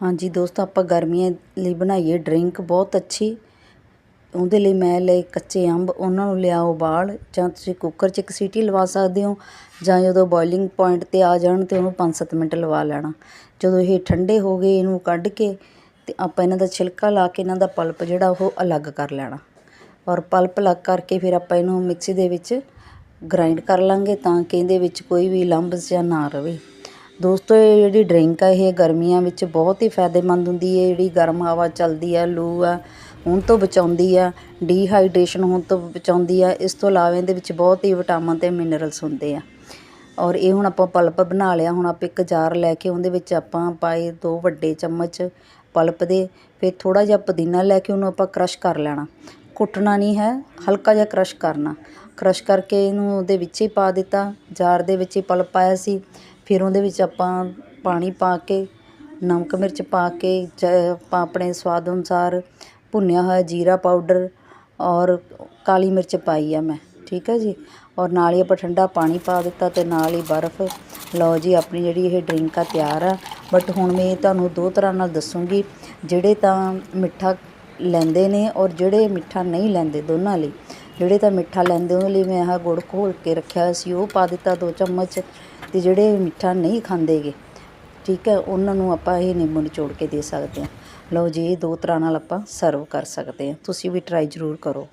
ਹਾਂਜੀ ਦੋਸਤੋ, ਆਪਾਂ ਗਰਮੀਆਂ ਲਈ ਬਣਾਈਏ ਡਰਿੰਕ, ਬਹੁਤ ਅੱਛੀ। ਉਹਦੇ ਲਈ ਮੈਂ ਲਏ ਕੱਚੇ ਅੰਬ, ਉਹਨਾਂ ਨੂੰ ਲਿਆਓ ਉਬਾਲ, ਜਾਂ ਤੁਸੀਂ ਕੁੱਕਰ 'ਚ ਇੱਕ ਸੀਟੀ ਲਵਾ ਸਕਦੇ ਹੋ, ਜਾਂ ਜਦੋਂ ਬੋਇਲਿੰਗ ਪੁਆਇੰਟ 'ਤੇ ਆ ਜਾਣ ਤੇ ਉਹਨੂੰ 5-7 ਮਿੰਟ ਲਵਾ ਲੈਣਾ। ਜਦੋਂ ਇਹ ਠੰਡੇ ਹੋ ਗਏ, ਇਹਨੂੰ ਕੱਢ ਕੇ ਤੇ ਆਪਾਂ ਇਹਨਾਂ ਦਾ ਛਿਲਕਾ ਲਾ ਕੇ ਇਹਨਾਂ ਦਾ ਪਲਪ ਜਿਹੜਾ ਉਹ ਅਲੱਗ ਕਰ ਲੈਣਾ। ਔਰ ਪਲਪ ਅਲੱਗ ਕਰਕੇ ਫਿਰ ਆਪਾਂ ਇਹਨੂੰ ਮਿਕਸੀ ਦੇ ਵਿੱਚ ਗ੍ਰਾਈਂਡ ਕਰ ਲਾਂਗੇ ਤਾਂ ਕਿ ਇਹਦੇ ਵਿੱਚ ਕੋਈ ਵੀ ਲੰਬਸ ਜਾਂ ਨਾ ਰਵੇ। ਦੋਸਤੋ, ਇਹ ਜਿਹੜੀ ਡਰਿੰਕ ਆ, ਇਹ ਗਰਮੀਆਂ ਵਿੱਚ ਬਹੁਤ ਹੀ ਫਾਇਦੇਮੰਦ ਹੁੰਦੀ ਹੈ। ਜਿਹੜੀ ਗਰਮ ਹਵਾ ਚੱਲਦੀ ਆ, ਲੂ ਆ, ਹੁਣ ਤੋਂ ਬਚਾਉਂਦੀ ਆ, ਡੀਹਾਈਡਰੇਸ਼ਨ ਹੋਣ ਤੋਂ ਬਚਾਉਂਦੀ ਆ, ਇਸ ਤੋਂ ਇਲਾਵਾ ਇਹਦੇ ਵਿੱਚ ਬਹੁਤ ਹੀ ਵਿਟਾਮਿਨ ਤੇ ਮਿਨਰਲਸ ਹੁੰਦੇ ਆ। ਔਰ ਇਹ ਹੁਣ ਆਪਾਂ ਪਲਪ ਬਣਾ ਲਿਆ, ਹੁਣ ਆਪਾਂ ਇੱਕ ਜਾਰ ਲੈ ਕੇ ਉਹਦੇ ਵਿੱਚ ਆਪਾਂ ਪਾਏ ਦੋ ਵੱਡੇ ਚਮਚ ਪਲਪ ਦੇ, ਫਿਰ ਥੋੜਾ ਜਿਹਾ ਪੁਦੀਨਾ ਲੈ ਕੇ ਉਹਨੂੰ ਆਪਾਂ ਕ੍ਰਸ਼ ਕਰ ਲੈਣਾ। ਕੁੱਟਣਾ ਨਹੀਂ ਹੈ, ਹਲਕਾ ਜਿਹਾ ਕ੍ਰਸ਼ ਕਰਨਾ। ਕ੍ਰਸ਼ ਕਰਕੇ ਇਹਨੂੰ ਉਹਦੇ ਵਿੱਚ ਹੀ ਪਾ ਦਿੱਤਾ, ਜਾਰ ਦੇ ਵਿੱਚ ਹੀ ਪਲਪ ਪਾਇਆ ਸੀ। ਫਿਰ ਉਹਦੇ ਵਿੱਚ ਆਪਾਂ ਪਾਣੀ ਪਾ ਕੇ, ਨਮਕ ਮਿਰਚ ਪਾ ਕੇ, ਚ ਆਪਾਂ ਆਪਣੇ ਸਵਾਦ ਅਨੁਸਾਰ ਭੁੰਨਿਆ ਹੋਇਆ ਜੀਰਾ ਪਾਊਡਰ ਔਰ ਕਾਲੀ ਮਿਰਚ ਪਾਈ ਆ ਮੈਂ, ਠੀਕ ਹੈ ਜੀ? ਔਰ ਨਾਲ ਹੀ ਆਪਾਂ ਠੰਡਾ ਪਾਣੀ ਪਾ ਦਿੱਤਾ ਅਤੇ ਨਾਲ ਹੀ ਬਰਫ਼। ਲਓ ਜੀ, ਆਪਣੀ ਜਿਹੜੀ ਇਹ ਡਰਿੰਕ ਆ ਤਿਆਰ ਆ। ਬਟ ਹੁਣ ਮੈਂ ਤੁਹਾਨੂੰ ਦੋ ਤਰ੍ਹਾਂ ਨਾਲ ਦੱਸੂੰਗੀ, ਜਿਹੜੇ ਤਾਂ ਮਿੱਠਾ ਲੈਂਦੇ ਨੇ ਔਰ ਜਿਹੜੇ ਮਿੱਠਾ ਨਹੀਂ ਲੈਂਦੇ ਦੋਨਾਂ ਲਈ। ਜਿਹੜੇ ਤਾਂ ਮਿੱਠਾ ਲੈਂਦੇ, ਉਹਦੇ ਲਈ ਮੈਂ ਆਹ ਗੁੜ ਘੋਲ ਕੇ ਰੱਖਿਆ ਸੀ, ਉਹ ਪਾ ਦਿੱਤਾ ਦੋ ਚਮਚ ਤੇ ਜਿਹੜੇ ਮਿੱਠਾ ਨਹੀਂ ਖਾਂਦੇਗੇ, ਠੀਕ ਹੈ, ਉਹਨਾਂ ਨੂੰ ਆਪਾਂ ਇਹ ਨਿੰਬੂ ਨਿਚੋੜ ਕੇ ਦੇ ਸਕਦੇ ਹਾਂ। ਲਓ ਜੀ, ਇਹ ਦੋ ਤਰ੍ਹਾਂ ਨਾਲ ਆਪਾਂ ਸਰਵ ਕਰ ਸਕਦੇ ਹਾਂ। ਤੁਸੀਂ ਵੀ ਟਰਾਈ ਜ਼ਰੂਰ ਕਰੋ।